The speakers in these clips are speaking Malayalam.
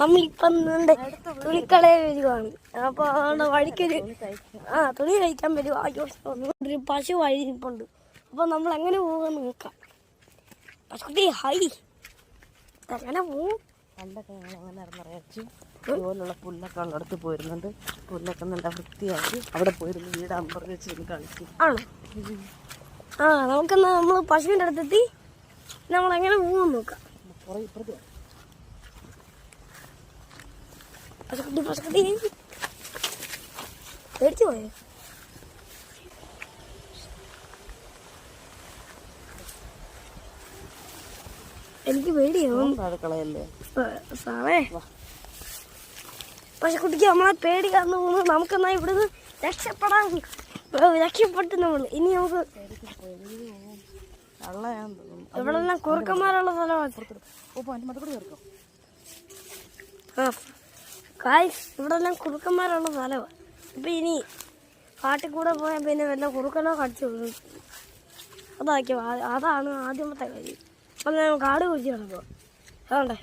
നമ്മളിപ്പം തുണിക്കടയിൽ വരുവാണ് അപ്പൊ അതുകൊണ്ട് വഴിക്കൊരു ആ തുണി കഴിക്കാൻ വരും അയ്യോ ഒരു പശു വഴിയിരിപ്പുണ്ട് അപ്പൊ നമ്മൾ എങ്ങനെ പോകാൻ നോക്കാം. പശുക്കുട്ടി ഹൈ അങ്ങനെ പോവും പണ്ടൊക്കെ ഞങ്ങൾ അങ്ങനെ നടന്നിറച്ചു ഇതുപോലുള്ള പുല്ലൊക്കെ ഉള്ളിടത്ത് പോയിരുന്നുണ്ട്. പുല്ലൊക്കെ നല്ല വൃത്തിയാക്കി അവിടെ പോയിരുന്നു. വീട് അമ്പർ വെച്ചിരുന്ന് കളിക്കും ആണോ? ആ നമുക്കെന്നാ നമ്മൾ പശുവിന്റെ അടുത്തെത്തി. നമ്മൾ എങ്ങനെ പോകുമെന്ന് നോക്കാം. കുറേ ഇപ്പുറത്ത് പശുക്കുട്ടി പശുക്കുട്ടി പേടിച്ചു പോയോ? എനിക്ക് പേടിയാവും സാറേ. പശുക്കുട്ടിക്ക് നമ്മളെ പേടിക്കാന്ന് തോന്നുന്നു നമുക്കെന്നാ ഇവിടുന്ന് രക്ഷപ്പെടാൻ രക്ഷപ്പെട്ടു നമ്മൾ ഇനി നമുക്ക് ഇവിടെ എല്ലാം കുറുക്കന്മാരുള്ള സ്ഥലമാണ് ആ. കായ്സ് ഇവിടെ എല്ലാം കുറുക്കന്മാരുള്ള സ്ഥലമാണ് ഇപ്പം ഇനി കാട്ടിൽ കൂടെ പോയാൽ പിന്നെ വല്ല കുറുക്കനോ കടിച്ചു കൊള്ളും. അതാക്കി അതാണ് ആദ്യമത്തെ കാര്യം. അപ്പം ഞാൻ കാട് കുടിച്ച് കിടക്കുക അതുകൊണ്ടേ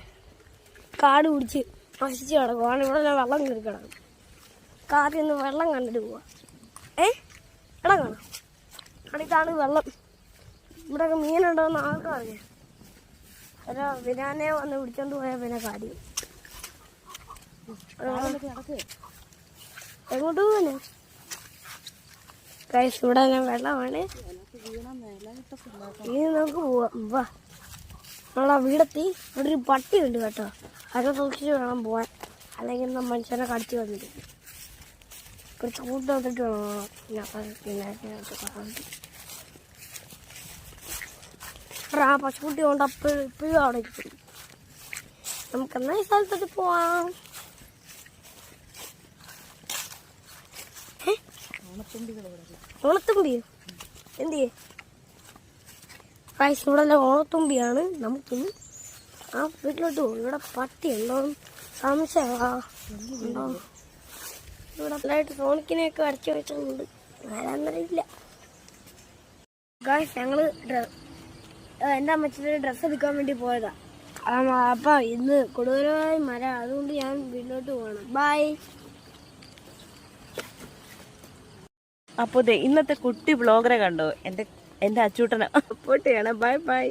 കാട് കുടിച്ച് നശിച്ച് കിടക്കുവാണ് ഇവിടെ ഞാൻ വെള്ളം കയറി കിടക്കും കാട്ടിൽ നിന്ന് വെള്ളം കണ്ടിട്ട് പോവാ. ഏ? എടാ കാണാം. അടുത്താണ് വെള്ളം. ഇവിടെയൊക്കെ മീനുണ്ടോയെന്ന് ആർക്കും അറിയാം ഒരു വിനാനെ വന്ന് പിടിച്ചോണ്ട് പോയാൽ പിന്നെ കാര്യം. നടക്ക്. എങ്ങോട്ട് പോവാന്? കൈസ് ഇവിടെ ഞാൻ വെള്ളമാണ്. ഇനി നമുക്ക് പോവാം. വാ. നമ്മളാ വീടെത്തി. ഇവിടെ ഒരു പട്ടി ഉണ്ട് കേട്ടോ. അത് സൂക്ഷിച്ച് വേണം പോവാൻ. അല്ലെങ്കിൽ നമ്മൾ മനുഷ്യനെ കടിച്ചു വന്നിട്ട് കുറച്ച് കൂട്ട് വന്നിട്ട് വേണം. ആ പശുക്കുട്ടി കൊണ്ട് അപ്പോഴും ഇപ്പോഴും അവിടെ ഇരിക്കും നമുക്കെന്നാ ഈ സ്ഥലത്തോട്ട് പോവാം ഓണത്തുമ്പികൾ ഇവിടെ ഓണത്തുമ്പിയോ ഇവിടെ എല്ലാം ഓണത്തുമ്പിയാണ്. നമുക്കിന്ന് ആ വീട്ടിലോട്ട് പോകും ഇവിടെ പട്ടി ഉണ്ടോ? സംശയമാ ഇവിടെ നല്ലതായിട്ട് സോണിക്കിനെയൊക്കെ അടച്ചു വെച്ചിട്ടുണ്ട്. വരാന്നറിയില്ല ഗായ്സ് ആ, എന്റെ അമ്മച്ചിയുടെ ഡ്രസ്സ് എടുക്കാൻ വേണ്ടി പോയതാ. അപ്പൊ ഇന്ന് കൂടുതലായി മര. അതുകൊണ്ട് ഞാൻ വീട്ടിലോട്ട് പോകണം ബൈ അപ്പോൾ ദേ ഇന്നത്തെ കുട്ടി ബ്ലോഗറെ കണ്ടോ? എന്റെ എന്റെ അച്ചൂട്ടനെ. അപ്പോട്ടെയാണ് ബൈ ബൈ